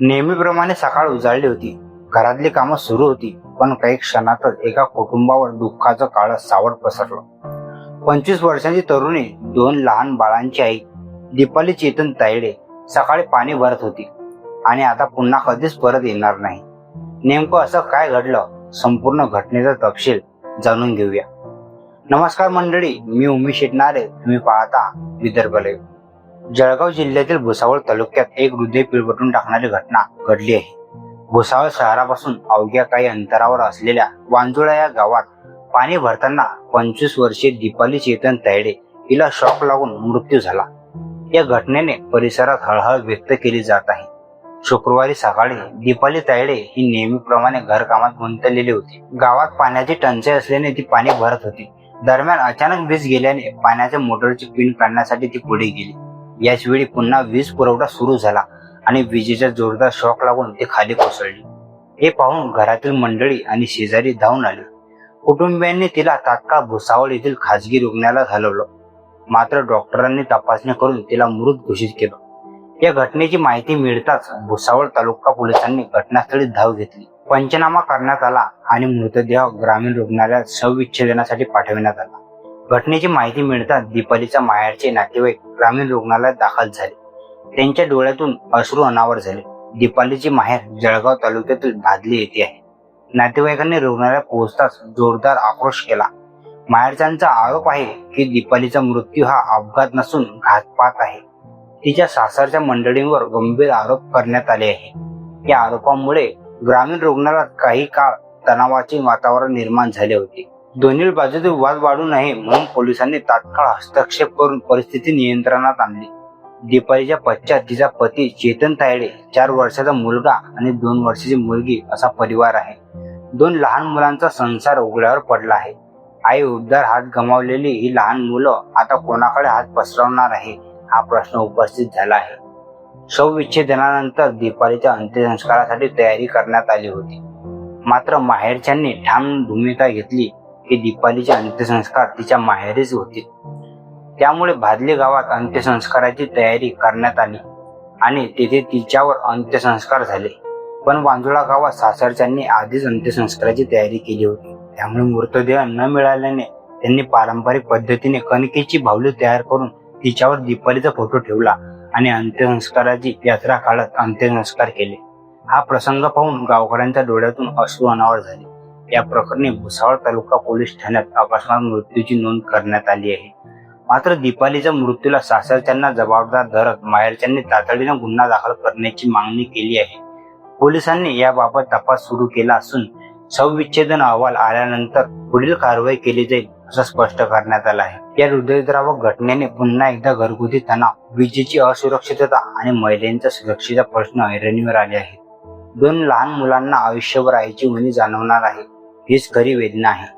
नेहमीप्रमाणे सकाळ उजाळली होती. घरातली कामं सुरू होती पण काही क्षणातच एका कुटुंबावर दुःखाचं काळ सावट पसरलं. पंचवीस वर्षांची तरुणी दोन लहान बाळांची आई दीपाली चेतन तायडे सकाळी पाणी भरत होती. आणि आता पुन्हा कधीच परत येणार नाही. नेमकं असं काय घडलं? संपूर्ण घटनेचा तपशील जाणून घेऊया. नमस्कार मंडळी मी उमेश शेटणारे तुम्ही पाहता विदर्भ लाईव्ह जळगाव जिल्ह्यातील भुसावळ तालुक्यात एक हृदय पिळवटून टाकणारी घटना घडली आहे. भुसावळ शहरापासून अवघ्या काही अंतरावर असलेल्या वांजुळा या गावात पाणी भरताना पंचवीस वर्षीय दीपाली चेतन तैडे हिला शॉक लागून मृत्यू झाला. या घटनेने परिसरात हळहळ व्यक्त केली जात आहे. शुक्रवारी सकाळी दीपाली तायडे ही नेहमीप्रमाणे घरकामात गुंतलेली होती. गावात पाण्याची टंचाई असल्याने ती पाणी भरत होती. दरम्यान अचानक वीज गेल्याने पाण्याच्या मोटरची पिन काढण्यासाठी ती पुढे गेली. याच वेळी पुन्हा वीज पुरवठा सुरू झाला आणि विजेचा जोरदार शॉक लागून ते खाली कोसळली. हे पाहून घरातील मंडळी आणि शेजारी धावून आली. कुटुंबियांनी तिला तात्काळ भुसावळ येथील खाजगी रुग्णालयात हलवलं. मात्र डॉक्टरांनी तपासणी करून तिला मृत घोषित केलं. या घटनेची माहिती मिळताच भुसावळ तालुका पोलिसांनी घटनास्थळी धाव घेतली. पंचनामा करण्यात आला आणि मृतदेह ग्रामीण रुग्णालयात शवविच्छेदनासाठी पाठविण्यात आला. घटनेची माहिती मिळताच दीपालीच्या माहेरचे नातेवाईक ग्रामीण रुग्णालयात दाखल झाले. त्यांच्या डोळ्यातून अश्रू अनावर झाले. दीपालीची माहेर जळगाव तालुक्यातील भादली येथे आहे. नातेवाईकांनी रुग्णालयात पोहोचताच जोरदार आक्रोश केला. माहेरच्यांचा आरोप आहे की दीपालीचा मृत्यू हा अपघात नसून घातपात आहे. तिच्या सासरच्या मंडळींवर गंभीर आरोप करण्यात आले आहे. या आरोपामुळे ग्रामीण रुग्णालयात काही काळ तणावाचे वातावरण निर्माण झाले होते. दोन्ही बाजूचे वाद वाढू नये म्हणून पोलिसांनी तात्काळ हस्तक्षेप करून परिस्थिती नियंत्रणात आणली. दीपालीच्या पश्चात तिचा पती चेतन तायडे चार वर्षाचा मुलगा आणि दोन वर्षाची मुलगी असा परिवार आहे. दोन लहान मुलांचा संसार उघड्यावर पडला आहे. आई उबदार हात गमावलेली ही लहान मुलं आता कोणाकडे हात पसरवणार आहे हा प्रश्न उपस्थित झाला आहे. शवविच्छेदनानंतर दीपालीच्या अंत्यसंस्कारासाठी तयारी करण्यात आली होती. मात्र माहेरच्यांनी ठाम भूमिका घेतली की दीपालीचे अंत्यसंस्कार तिच्या माहेरीच होते त्यामुळे भादली गावात अंत्यसंस्काराची तयारी करण्यात आली आणि तेथे तिच्यावर अंत्यसंस्कार झाले. पण वांजुळा गावात सासरच्यांनी आधीच अंत्यसंस्काराची तयारी केली होती. त्यामुळे मृतदेह न मिळाल्याने त्यांनी पारंपरिक पद्धतीने कणकेची भावली तयार करून तिच्यावर दीपालीचा फोटो ठेवला आणि अंत्यसंस्काराची यात्रा काढत अंत्यसंस्कार केले. हा प्रसंग पाहून गावकऱ्यांच्या डोळ्यातून अश्रू अनावर झाले. या प्रकरणी भुसावळ तालुका पोलीस ठाण्यात अकस्मात मृत्यूची नोंद करण्यात आली आहे. मात्र दीपालीच्या मृत्यूला सासरच्यांना जबाबदार धरत माहेरच्यांनी तातडीने गुन्हा दाखल करण्याची मागणी केली आहे. पोलिसांनी याबाबत तपास सुरू केला असून सविच्छेदन अहवाल आल्यानंतर पुढील कारवाई केली जाईल असं स्पष्ट करण्यात आलं आहे. या हृदयद्रावक घटनेने पुन्हा एकदा घरगुती तणाव विजेची असुरक्षितता आणि महिलांच्या सुरक्षेचा प्रश्न ऐरणीवर आले आहेत. दोन लहान मुलांना आयुष्यभर आईची उणी जाणवणार आहे. हीच खरी वेदना आहे.